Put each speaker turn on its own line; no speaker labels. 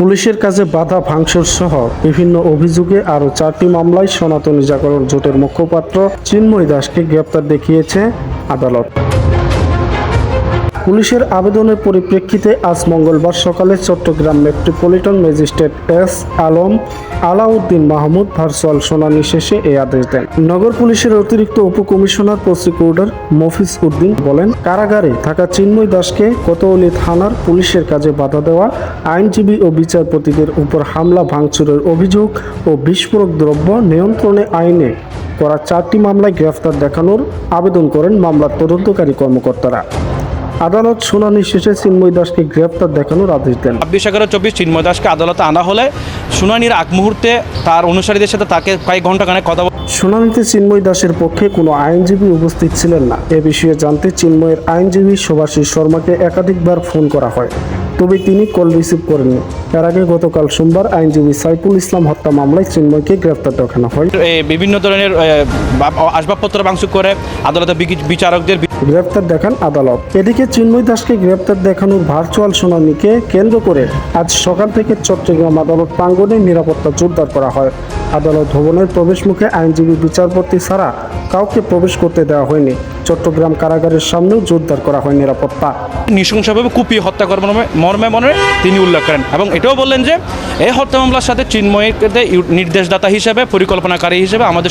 পুলিশের কাছে বাধা ভাঙচুর সহ বিভিন্ন অভিযোগে আরও চারটি মামলায় সনাতনী জাগরণ জোটের মুখপাত্র চিন্ময় দাসকে গ্রেপ্তার দেখিয়েছে আদালত। পুলিশের আবেদনের পরিপ্রেক্ষিতে আজ মঙ্গলবার সকালে Chittagong metropolitan magistrate S Alam Alauddin Mahmud virtual শুনানি শেষে এই আদেশ দেন। নগর পুলিশের অতিরিক্ত উপকমিশনার প্রসিকিউটর মফিজ উদ্দিন বলেন, কারাগারে থাকা চিন্ময় দাসকে কোতোয়ালি থানার পুলিশের কাজে বাধা দেওয়া, আইনজীবী ও বিচারপতিদের উপর হামলা, ভাঙচুরের অভিযোগ ও বিস্ফোরক দ্রব্য নিয়ন্ত্রণে আইনে করা চারটি মামলায় গ্রেফতার দেখানোর আবেদন করেন মামলার তদন্তকারী কর্মকর্তারা। আদালত শুনানি শেষে চিন্ময় দাসকে গ্রেপ্তার দেখানোর আদেশ দেন।
ছাব্বিশ এগারো চব্বিশ চিন্ময় দাসকে আদালতে আনা হলে শুনানির আগ মুহূর্তে তার অনুসারীদের সাথে তাকে কয়েক ঘণ্টা কানে কথা
শুনানিতে চিন্ময় দাসের পক্ষে কোনো আইনজীবী উপস্থিত ছিলেন না। এ বিষয়ে জানতে চিন্ময়ের আইনজীবী সুভাষিস শর্মাকে একাধিকবার ফোন করা হয়। তবে তিনি কল রিসিভ করেননি। এর আগে গতকাল সোমবার আইনজীবী সাইফুল ইসলাম হত্যা মামলায় চিন্ময়কে গ্রেফতার দেখানো হয়।
বিভিন্ন ধরনের আসবাবপত্র ভাঙচুর করে আদালতে বিচারকদের
গ্রেপ্তার দেখান আদালত। এদিকে চিন্ময় দাসকে গ্রেপ্তার দেখানোর ভার্চুয়াল শুনানিকে কেন্দ্র করে আজ সকাল থেকে চট্টগ্রাম আদালত প্রাঙ্গণে নিরাপত্তা জোরদার করা হয়। আদালত ভবনের প্রবেশ মুখে আইনজীবী বিচারপতি ছাড়া কাউকে প্রবেশ করতে দেওয়া হয়নি। চট্টগ্রাম কারাগারের সামনেও জোরদার করা হয় নিরাপত্তা।
নৃশংসভাবে কুপিয়ে হত্যা করার মর্মে- মনে তিনি উল্লেখ করেন এবং এটাও বললেন যে, এই হত্যা মামলার সাথে চিন্ময়কে নির্দেশদাতা হিসেবে, পরিকল্পনাকারী হিসেবে আমাদের